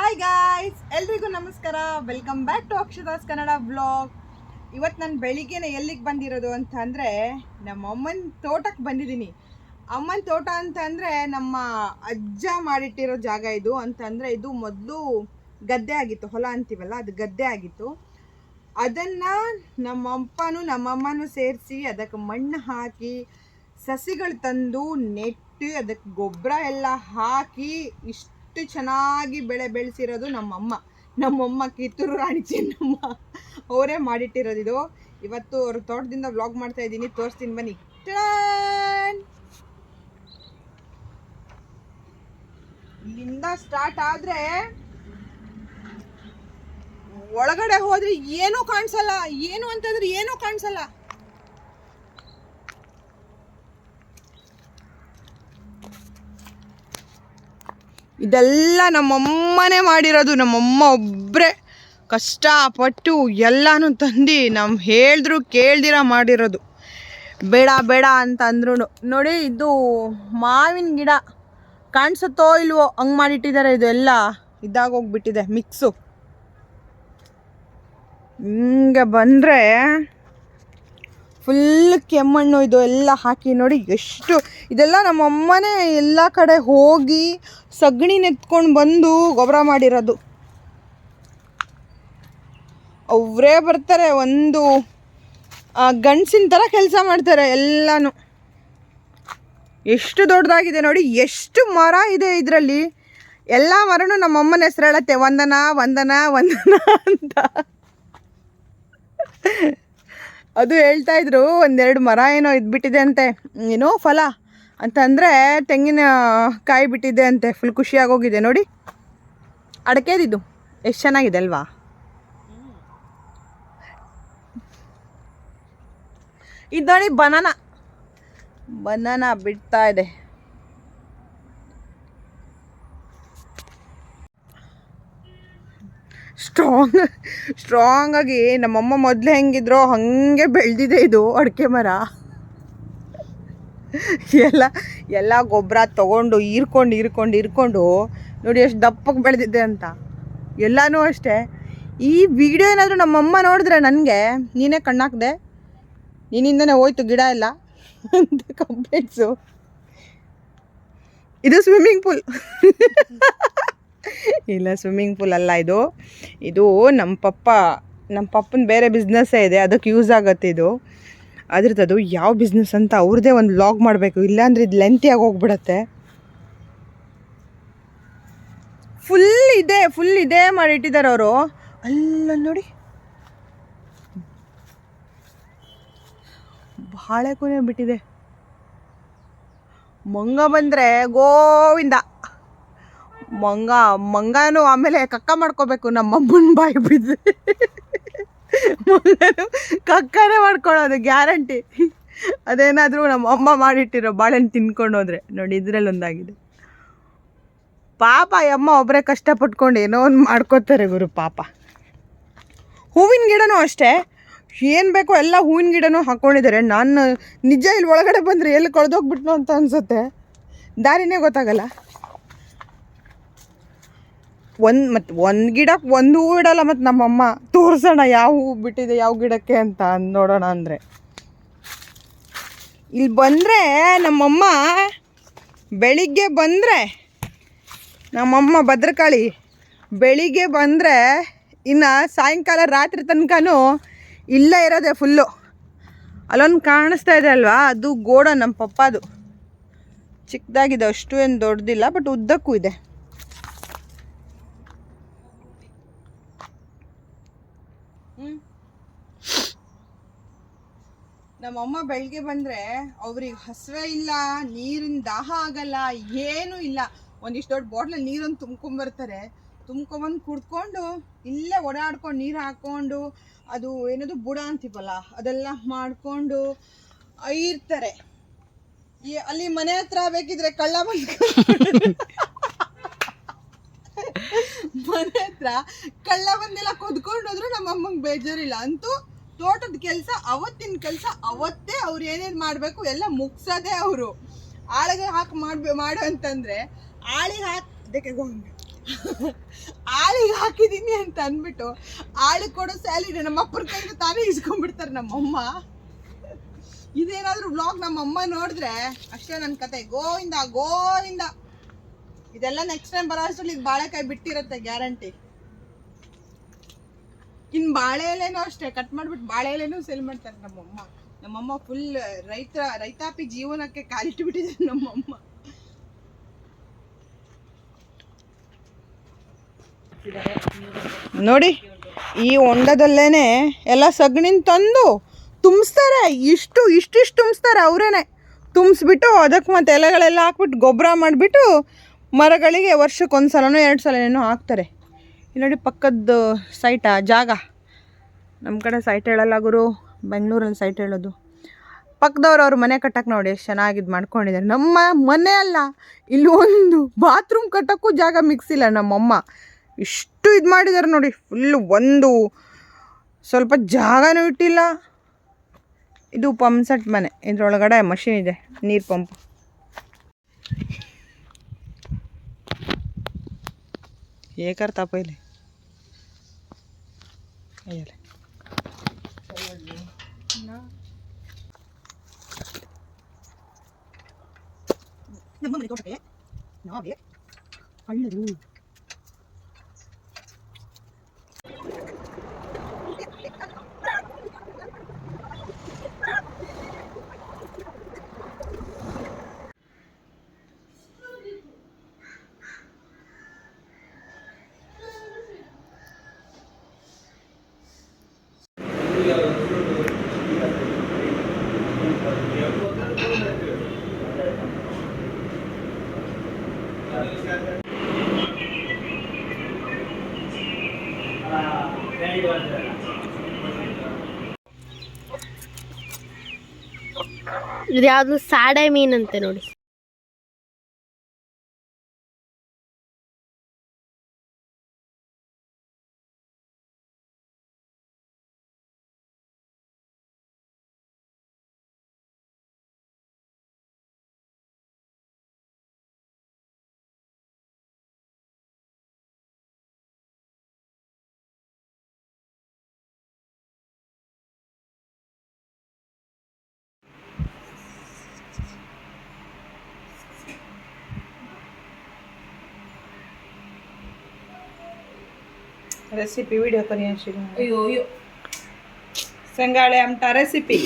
Hi guys ಎಲ್ರಿಗೂ ನಮಸ್ಕಾರ. Welcome back to Akshadas Kannada blog ಇವತ್ತು ನಾನು ಬೆಳಿಗ್ಗೆನೆ ಎಲ್ಲಿಗೆ ಬಂದಿರೋದು ಅಂತ ಅಂದರೆ ನಮ್ಮ ಅಮ್ಮನ ತೋಟಕ್ಕೆ ಬಂದಿದ್ದೀನಿ. ಅಮ್ಮನ ತೋಟ ಅಂತ ಅಂದರೆ ನಮ್ಮ ಅಜ್ಜ ಮಾಡಿಟ್ಟಿರೋ ಜಾಗ ಇದು. ಅಂತಂದರೆ ಇದು ಮೊದಲು ಗದ್ದೆ ಆಗಿತ್ತು, ಹೊಲ ಅಂತೀವಲ್ಲ, ಅದು ಗದ್ದೆ ಆಗಿತ್ತು. ಅದನ್ನು ನಮ್ಮ ಅಪ್ಪನೂ ನಮ್ಮಮ್ಮನೂ ಸೇರಿಸಿ ಅದಕ್ಕೆ ಮಣ್ಣು ಹಾಕಿ, ಸಸಿಗಳು ತಂದು ನೆಟ್ಟು ಅದಕ್ಕೆ ಗೊಬ್ಬರ ಎಲ್ಲ ಹಾಕಿ ಇಷ್ಟು ಚೆನ್ನಾಗಿ ಬೆಳೆ ಬೆಳೆಸಿರೋದು ನಮ್ಮಮ್ಮ. ನಮ್ಮಮ್ಮ ಕಿತ್ತೂರು ರಾಣಿ ಚೆನ್ನಮ್ಮ. ಅವರೇ ಮಾಡಿಟ್ಟಿರೋದು ಇದು. ಇವತ್ತು ಅವ್ರ ತೋಟದಿಂದ ವ್ಲಾಗ್ ಮಾಡ್ತಾ ಇದ್ದೀನಿ. ತೋರಿಸ್ತೀನಿ ಬನ್ನಿ! ಇಲ್ಲಿಂದ ಸ್ಟಾರ್ಟ್ ಆದ್ರೆ ಒಳಗಡೆ ಹೋದ್ರೆ ಏನೂ ಕಾಣಿಸಲ್ಲ. ಏನು ಅಂತಂದ್ರೆ ಏನೂ ಕಾಣಿಸಲ್ಲ. ಇದೆಲ್ಲ ನಮ್ಮಮ್ಮನೇ ಮಾಡಿರೋದು. ನಮ್ಮಮ್ಮ ಒಬ್ಬರೇ ಕಷ್ಟಪಟ್ಟು ಎಲ್ಲನೂ ತಂದು ನಮ್ಮ ಹೇಳಿದ್ರು ಕೇಳ್ದಿರ ಮಾಡಿರೋದು. ಬೇಡ ಬೇಡ ಅಂತ ಅಂದ್ರು ನೋಡಿ, ಇದು ಮಾವಿನ ಗಿಡ. ಕಾಣಿಸುತ್ತೋ ಇಲ್ವೋ ಹಂಗೆ ಮಾಡಿಟ್ಟಿದ್ದಾರೆ ಇದು ಎಲ್ಲ ಇದಾಗೋಗ್ಬಿಟ್ಟಿದೆ ಮಿಕ್ಸು ಹಿಂಗೆ ಬಂದರೆ ಫುಲ್ ಕೆಮ್ಮಣ್ಣು ಇದು ಎಲ್ಲ ಹಾಕಿ ನೋಡಿ ಎಷ್ಟು ಇದೆಲ್ಲ ನಮ್ಮ ಅಮ್ಮನೇ ಎಲ್ಲ ಕಡೆ ಹೋಗಿ ಸಗಣಿ ನೆತ್ಕೊಂಡು ಬಂದು ಗೊಬ್ಬರ ಮಾಡಿರೋದು. ಅವರೇ ಬರ್ತಾರೆ ಒಂದು ಗಂಡಸಿನ ಥರ ಕೆಲಸ ಮಾಡ್ತಾರೆ ಎಲ್ಲನೂ. ಎಷ್ಟು ದೊಡ್ಡದಾಗಿದೆ ನೋಡಿ, ಎಷ್ಟು ಮರ ಇದೆ ಇದರಲ್ಲಿ. ಎಲ್ಲ ಮರನೂ ನಮ್ಮ ಅಮ್ಮನ ಹೆಸರು ಹೇಳತ್ತೆ, ವಂದನ, ವಂದನಾ, ವಂದನ ಅಂತ. ಅದು ಹೇಳ್ತಾ ಇದ್ರು, ಒಂದೆರಡು ಮರ ಏನೋ ಇದ್ಬಿಟ್ಟಿದೆ ಅಂತೆ. ಏನೋ ಫಲ. ಅಂತಂದರೆ ತೆಂಗಿನ ಕಾಯಿ ಬಿಟ್ಟಿದೆ ಅಂತೆ. ಫುಲ್ ಖುಷಿಯಾಗೋಗಿದೆ. ನೋಡಿ. ಅಡಕೆದಿದ್ದು. ಎಷ್ಟು ಚೆನ್ನಾಗಿದೆ ಅಲ್ವಾ? ಇದು ನೋಡಿ, ಬನಾನ. ಬನಾನ ಬಿಡ್ತಾ ಇದೆ. ಸ್ಟ್ರಾಂಗ್ ಸ್ಟ್ರಾಂಗ್ ಆಗಿ ನಮ್ಮಮ್ಮ ಮೊದಲು ಹೆಂಗಿದ್ರೋ ಹಾಗೆ ಬೆಳೆದಿದೆ ಇದು ಅಡಿಕೆ ಮರ. ಎಲ್ಲ ಎಲ್ಲ ಗೊಬ್ಬರ ತಗೊಂಡು ಹೀರ್ಕೊಂಡು ಹೀರ್ಕೊಂಡು ಇರ್ಕೊಂಡು ನೋಡಿ ಎಷ್ಟು ದಪ್ಪಕ್ಕೆ ಬೆಳೆದಿದ್ದೆ ಅಂತ. ಎಲ್ಲನೂ ಅಷ್ಟೇ. ಈ ವಿಡಿಯೋ ಏನಾದರೂ ನಮ್ಮಮ್ಮ ನೋಡಿದ್ರೆ ನನಗೆ, ನೀನೇ ಕಣ್ಣಾಕ್ದೆ ನಿನ್ನಿಂದನೇ ಹೋಯ್ತು ಗಿಡ ಎಲ್ಲ. ಅಂತ ಕಂಪ್ಲೇಂಟ್ಸು ಇದು ಸ್ವಿಮ್ಮಿಂಗ್ ಪೂಲ್ ಇಲ್ಲ ಸ್ವಿಮ್ಮಿಂಗ್ ಪೂಲ್ ಅಲ್ಲ ಇದು. ಇದು ನಮ್ಮ ಪಪ್ಪ ನಮ್ಮ ಪಪ್ಪನ ಬೇರೆ ಬಿಸ್ನೆಸ್ಸೇ ಇದೆ, ಅದಕ್ಕೆ ಯೂಸ್ ಆಗುತ್ತೆ ಇದು. ಅದ್ರದ್ದು ಅದು ಯಾವ ಬಿಸ್ನೆಸ್ ಅಂತ ಅವ್ರದ್ದೇ ಒಂದು ಲಾಗ್ ಮಾಡಬೇಕು. ಇಲ್ಲಾಂದ್ರೆ ಇದು ಲೆಂತಿಯಾಗಿ ಹೋಗ್ಬಿಡತ್ತೆ. ಫುಲ್ ಇದೆ ಫುಲ್ ಇದೇ ಮಾಡಿಟ್ಟಿದ್ದಾರೆ ಅವರು. ಅಲ್ಲ, ನೋಡಿ. ಬಾಳೆಕೊನೆ ಬಿಟ್ಟಿದೆ. ಮಂಗ ಬಂದರೆ ಗೋವಿಂದ. ಮಂಗ, ಮಂಗನು ಆಮೇಲೆ ಕಕ್ಕ ಮಾಡ್ಕೋಬೇಕು, ನಮ್ಮ ಅಮ್ಮನ ಬಾಯಿ ಬಿದ್ದು. ಮಂಗನು ಕಕ್ಕನೇ ಮಾಡ್ಕೊಳ್ಳೋದು ಗ್ಯಾರಂಟಿ. ಅದೇನಾದರೂ ನಮ್ಮ ಅಮ್ಮ ಮಾಡಿಟ್ಟಿರೋ ಬಾಳೆಹಣ್ಣು ತಿನ್ಕೊಂಡು ಹೋದ್ರೆ, ನೋಡಿ ಇದ್ರಲ್ಲಿ ಒಂದಾಗಿದೆ. ಪಾಪ ಅಮ್ಮ ಒಬ್ಬರೇ ಕಷ್ಟಪಟ್ಕೊಂಡು ಏನೋ ಒಂದು ಮಾಡ್ಕೋತಾರೆ ಗುರು ಪಾಪ. ಹೂವಿನ ಗಿಡನೂ ಅಷ್ಟೇ, ಏನು ಬೇಕೋ ಎಲ್ಲ ಹೂವಿನ ಗಿಡನೂ ಹಾಕ್ಕೊಂಡಿದ್ದಾರೆ ನಾನು ನಿಜ ಇಲ್ಲಿ ಒಳಗಡೆ ಬಂದರೆ ಎಲ್ಲಿ ಕಳೆದೋಗ್ಬಿಟ್ನೋ ಅಂತ ಅನಿಸುತ್ತೆ. ದಾರಿನೇ ಗೊತ್ತಾಗಲ್ಲ. ಒಂದು ಮತ್ತು ಒಂದು ಗಿಡಕ್ಕೆ ಒಂದು ಹೂ ಇಡಲ್ಲ ಮತ್ತು ನಮ್ಮಮ್ಮ ತೋರಿಸೋಣ ಯಾವ ಹೂ ಬಿಟ್ಟಿದೆ, ಯಾವ ಗಿಡಕ್ಕೆ ಅಂತ ನೋಡೋಣ ಅಂದರೆ. ಇಲ್ಲಿ ಬಂದರೆ ನಮ್ಮಮ್ಮ ಬೆಳಿಗ್ಗೆ ಬಂದರೆ, ನಮ್ಮಮ್ಮ ಭದ್ರಕಾಳಿ ಬೆಳಿಗ್ಗೆ ಬಂದರೆ ಇನ್ನು ಸಾಯಂಕಾಲ ರಾತ್ರಿ ತನಕನೂ ಇಲ್ಲೇ ಇರೋದೆ ಫುಲ್ಲು ಅಲ್ಲೊಂದು ಕಾಣಿಸ್ತಾ ಇದೆ ಅಲ್ವಾ? ಅದು ಗೋಡ ನಮ್ಮ ಪಪ್ಪದು. ಚಿಕ್ಕದಾಗಿದೆ ಅಷ್ಟು ಏನು ದೊಡ್ಡದಿಲ್ಲ ಬಟ್ ಉದ್ದಕ್ಕೂ ಇದೆ. ನಮ್ಮಮ್ಮ ಬೆಳಿಗ್ಗೆ ಬಂದರೆ ಅವ್ರಿಗೆ ಹಸಿವೆ ಇಲ್ಲ, ನೀರಿನ ದಾಹ ಆಗಲ್ಲ, ಏನೂ ಇಲ್ಲ. ಒಂದಿಷ್ಟು ದೊಡ್ಡ ಬಾಟ್ಲಲ್ಲಿ ನೀರನ್ನು ತುಂಬ್ಕೊಂಬರ್ತಾರೆ ತುಂಬ್ಕೊಂಬಂದು ಕುಡ್ಕೊಂಡು ಇಲ್ಲೇ ಓಡಾಡ್ಕೊಂಡು ನೀರು ಹಾಕ್ಕೊಂಡು ಅದು ಏನದು ಬುಡ ಅಂತೀವಲ್ಲ, ಅದೆಲ್ಲ ಮಾಡಿಕೊಂಡು ಇರ್ತಾರೆ ಈ ಅಲ್ಲಿ ಮನೆ ಹತ್ರ ಬೇಕಿದ್ರೆ ಕಳ್ಳ ಬಂದು ಮನೆ ಹತ್ರ ಕಳ್ಳ ಬಂದೆಲ್ಲ ಕೊದ್ಕೊಂಡು ಹೋದ್ರು ನಮ್ಮ ಅಮ್ಮಂಗೆ ಬೇಜಾರಿಲ್ಲ. ಅಂತೂ ತೋಟದ ಕೆಲಸ, ಅವತ್ತಿನ ಕೆಲಸ, ಅವತ್ತೇ ಅವ್ರು ಏನೇನು ಮಾಡಬೇಕು ಎಲ್ಲ ಮುಗ್ಸೋದೇ ಅವರು. ಆಳಿಗೆ ಹಾಕಿ ಮಾಡ್ಬೇ, ಮಾಡು ಅಂತಂದರೆ, ಆಳಿಗೆ ಹಾಕಿ, ಅದಕ್ಕೆ ಆಳಿಗೆ ಹಾಕಿದ್ದೀನಿ ಅಂತ ಅಂದ್ಬಿಟ್ಟು ಆಳಿಗೆ ಕೊಡೋ ಸ್ಯಾಲರಿ ನಮ್ಮ ಅಪ್ಪರ ಕೈಗೆ ತಾನೇ ಇಸ್ಕೊಂಡ್ಬಿಡ್ತಾರೆ ನಮ್ಮಮ್ಮ ಇದೇನಾದರೂ ಬ್ಲಾಗ್ ನಮ್ಮಮ್ಮ ನೋಡಿದ್ರೆ, ಅಷ್ಟೇ ನನ್ನ ಕತೆ. ಗೋವಿಂದ ಗೋವಿಂದ. ಇದೆಲ್ಲ ನೆಕ್ಸ್ಟ್ ಟೈಮ್ ಬರೋ ಅಷ್ಟರಲ್ಲಿ ಬಾಳೆಕಾಯಿ ಬಿಟ್ಟಿರುತ್ತೆ ಗ್ಯಾರಂಟಿ ಇನ್ ಬಾಳೆ ಎಲೆನೂ ಅಷ್ಟೇ ಕಟ್ ಮಾಡ್ಬಿಟ್ಟು ಬಾಳೆ ಎಲೆನೂ ಸೇಲ್ ಮಾಡ್ತಾರೆ ನಮ್ಮಮ್ಮ. ನಮ್ಮಮ್ಮ ಫುಲ್ ರೈತ ರೈತಾಪಿ ಜೀವನಕ್ಕೆ ಕಾಲಿಟ್ಟು ನಮ್ಮಮ್ಮ. ನೋಡಿ, ಈ ಹೊಂಡದಲ್ಲೇನೆ ಎಲ್ಲ ಸಗಣಿನ ತಂದು ತುಂಬಿಸ್ತಾರೆ. ಇಷ್ಟು, ಇಷ್ಟಿಷ್ಟು ತುಂಬಿಸ್ತಾರೆ ಅವರೇನೆ. ತುಂಬಿಸ್ಬಿಟ್ಟು ಅದಕ್ಕೆ ಮತ್ತೆ ಎಲೆಗಳೆಲ್ಲ ಹಾಕ್ಬಿಟ್ಟು ಗೊಬ್ಬರ ಮಾಡಿಬಿಟ್ಟು ಮರಗಳಿಗೆ ವರ್ಷಕ್ಕೆ ಒಂದು ಸಲನೋ ಎರಡು ಸಲನೋ ಹಾಕ್ತಾರೆ. ಇಲ್ಲಿ ನೋಡಿ ಪಕ್ಕದ ಸೈಟ ಜಾಗ. ನಮ್ಮ ಕಡೆ ಸೈಟ್ ಹೇಳಲ್ಲ ಗುರು. ಬೆಂಗಳೂರಲ್ಲಿ ಸೈಟ್ ಹೇಳೋದು. ಪಕ್ಕದವ್ರು ಅವ್ರ ಮನೆ ಕಟ್ಟಕ್ಕೆ ನೋಡಿ ಎಷ್ಟು ಚೆನ್ನಾಗಿ ಇದು ಮಾಡ್ಕೊಂಡಿದ್ದಾರೆ ನಮ್ಮ ಮನೆ ಅಲ್ಲ, ಇಲ್ಲಿ ಒಂದು ಬಾತ್ರೂಮ್ ಕಟ್ಟೋಕ್ಕೂ ಜಾಗ ಮಿಕ್ಸ್ ಇಲ್ಲ ನಮ್ಮಮ್ಮ. ಇಷ್ಟು ಇದು ಮಾಡಿದ್ದಾರೆ ನೋಡಿ ಫುಲ್ ಒಂದು ಸ್ವಲ್ಪ ಜಾಗನೂ ಇಟ್ಟಿಲ್ಲ. ಇದು ಪಂಪ್ ಸೆಟ್ ಮನೆ. ಇದರೊಳಗಡೆ ಮಷಿನ್ ಇದೆ, ನೀರು pump y de carta pele no, a ver. Ay, le digo. ಇದು ಯಾವುದು ಸಾಡೆ ಮೀನಂತೆ ನೋಡಿ రెసిపీ వీడియో కొని అయ్యో అయ్యో సంగాళే ఆమటా రెసిపీ